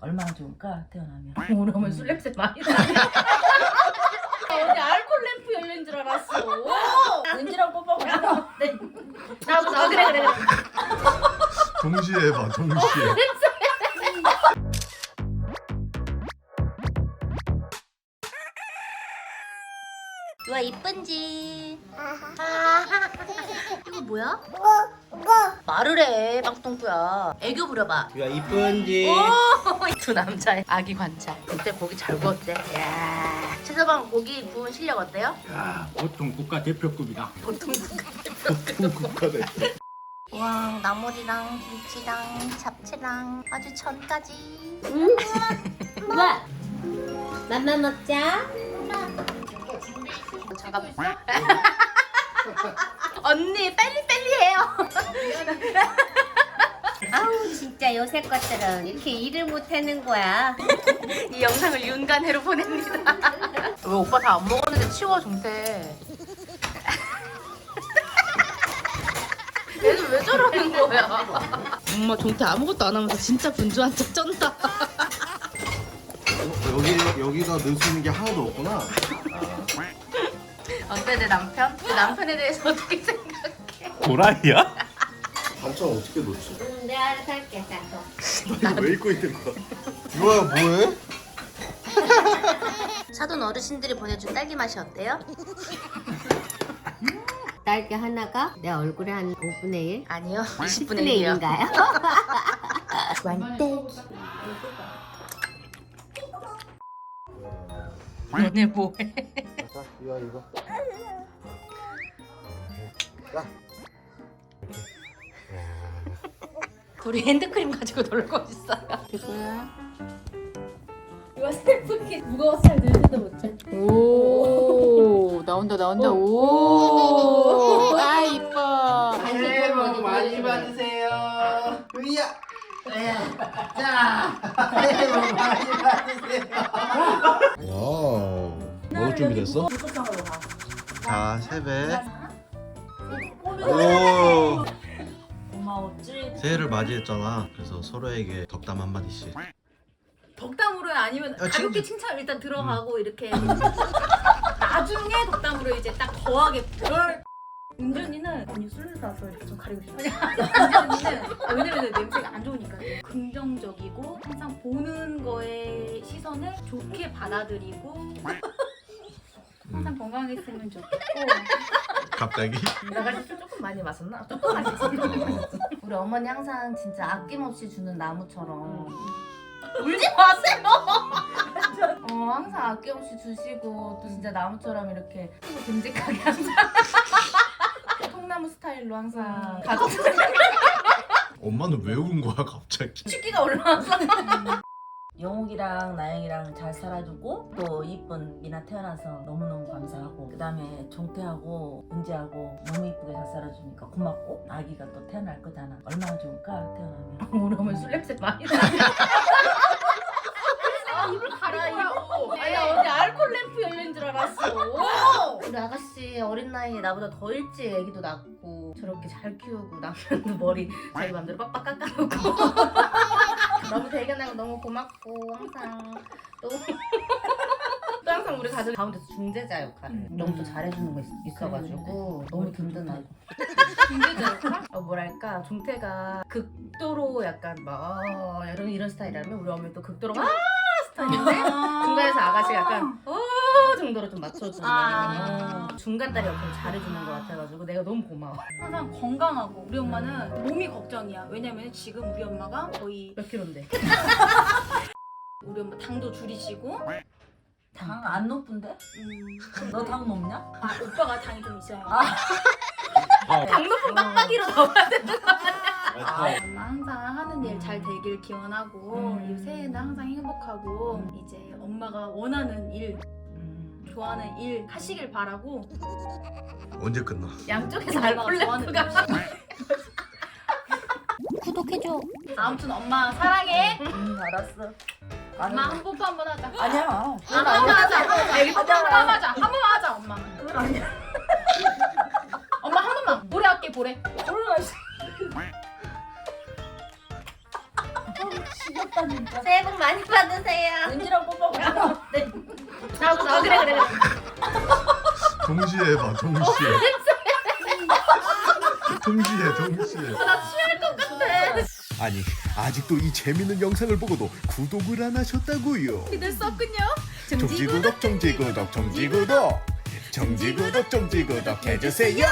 얼마나 좋을까 태어나면 오늘 오면 술 냄새 많이 나. 어디 알콜 램프 열린 줄 알았어. 은지랑 뽀뽀하고 네. 나도 나 그래 그래 그래. 동시에 해봐 동시에 누가 이쁜지. 이거 뭐야? 말을 해, 빵똥꾸야. 애교 부려봐. 야 이쁜지 두 남자의 아기 관찰. 그때 고기 잘 구웠대. 야 최서방 고기 구운 실력 어때요? 야 보통 국가 대표급이다 보통 국가대 와 나물이랑 김치랑 잡채랑 아주 전까지. 와 맘마 먹자 잠깐. 언니 빨리 빨리 해요. 아우 진짜 요새 것들은 이렇게 일을 못하는 거야 이 영상을 윤간해로 보냅니다. 왜 오빠 다 안 먹었는데 치워 종태. 얘는 왜 저러는 거야? 엄마 종태 아무것도 안 하면서 진짜 분주한 척 쩐다. 여기 여기가 넣을 수 있는 게 하나도 없구나 어때 내 남편? 내 남편에 대해서 어떻게 생각해? 도라이야? 반찬 어떻게 넣지? 응 내가 알아서 할게 나도 이거 왜 입고 있는 거야? 이거야 뭐해? 사돈 어르신들이 보내준 딸기 맛이 어때요? 딸기 하나가 내 얼굴에 한 5분의 1? 아니요, 20분의 10분의 1이요. 1인가요? 완딸기. 너네 뭐해? 자 이거 이거 자 둘이 핸드크림 가지고 놀고 있어요. 이거 슬프게 무거워서 늘지도 못해 오 나온다 나온다 오. 아 이뻐. 새해 복 많이 받으세요 으야 자 새해 복 많이 받으세요 와우 먹을 준비 됐어? 자 세배 오 고마웠지 새해를 맞이했잖아 그래서 서로에게 덕담 한 마디씩 덕담으로 아니면 아, 가볍게 칭찬 일단 들어가고 이렇게 나중에 덕담으로 이제 딱 더하게 그럴 은전이는 언니 술라서 이렇게 좀 가리고 싶어요. 은전이는 아, 왜냐면 냄새가 안 긍정적이고 항상 보는 거에 시선을 좋게 받아들이고 항상 음, 건강했으면 좋겠고. 갑자기? 내가 술 조금 많이 마셨나? 조금 마셨어. 우리 어머니 항상 진짜 아낌없이 주는 나무처럼. 울지 마세요. 어 항상 아낌없이 주시고 또 진짜 나무처럼 이렇게 듬직하게 항상. 통나무 스타일로 항상 가족 엄마는 왜 운 거야 갑자기 취기가 올라왔어. 영욱이랑 나영이랑 잘 살아주고 또 이쁜 미나 태어나서 너무너무 감사하고 그 다음에 종태하고 은지하고 너무 이쁘게 잘 살아주니까 고맙고 아기가 또 태어날 거잖아 얼마나 좋을까 태어나면 오늘 오면 술 냄새 많이 나. 입을 가리고 아니 어디 알콜 램프 열린 줄 알았어. 우리 아가씨 어린 나이에 나보다 더 일찍 애기도 낳고 저렇게 잘 키우고 남편도 머리 자기 맘대로 빡빡 깎아놓고. 너무 대견하고 너무 고맙고 항상. 또, 또 항상 우리 가족 가운데서 중재자 역할을 너무 또 잘해주는 거 있, 어가지고 너무 든든하고. 어, 뭐랄까 종태가 극도로 약간 막 어, 이런 이런 스타일이라면 우리 어머니 또 극도로 아. 스타일인데? 중간에서 아가씨가 약간 어 정도로 좀 맞춰주는 아. 중간 딸이 엄청 잘해주는 것 같아가지고 내가 너무 고마워 항상 건강하고 우리 엄마는 몸이 걱정이야. 왜냐면 지금 우리 엄마가 거의 몇 킬로인데? 우리 엄마 당도 줄이시고 당 안 높은데? 음, 너 당 높냐? 아 오빠가 당이 좀 있어요. 당 높은 빡빡이로 넣어야 돼 엄마 항상 하는 일 잘 되길 기원하고 음. 이 새해는 항상 행복하고 이제 엄마가 원하는 일 음. 좋아하는 일 하시길 바라고 언제 끝나? 양쪽에서 엄마가 알콜 좋아하는 램프가 일. 구독해줘. 아무튼 엄마 사랑해. 음 알았어. 아니, 엄마 한 뽀뽀 한 번 하자. 아니야. 한 번만 하자. 한 번만 애기 뽀뽀 한번 하자. 한 번만 하자 엄마. 그건 아니야. 엄마 한 번만. 보래 할게 보래. 몰라 씨. 죽었다니까. 새해 복 많이 받으세요. 은지랑 뽀뽀하고 네. 나도 나 그래 그래 그래. 동시에 해봐 동시에. 동시에 동시에. 아니 아직도 이 재밌는 영상을 보고도 구독을 안 하셨다고요. 기들 썼군요. 정지구독 정지구독 정지구독. 정지구독 정지구독 해주세요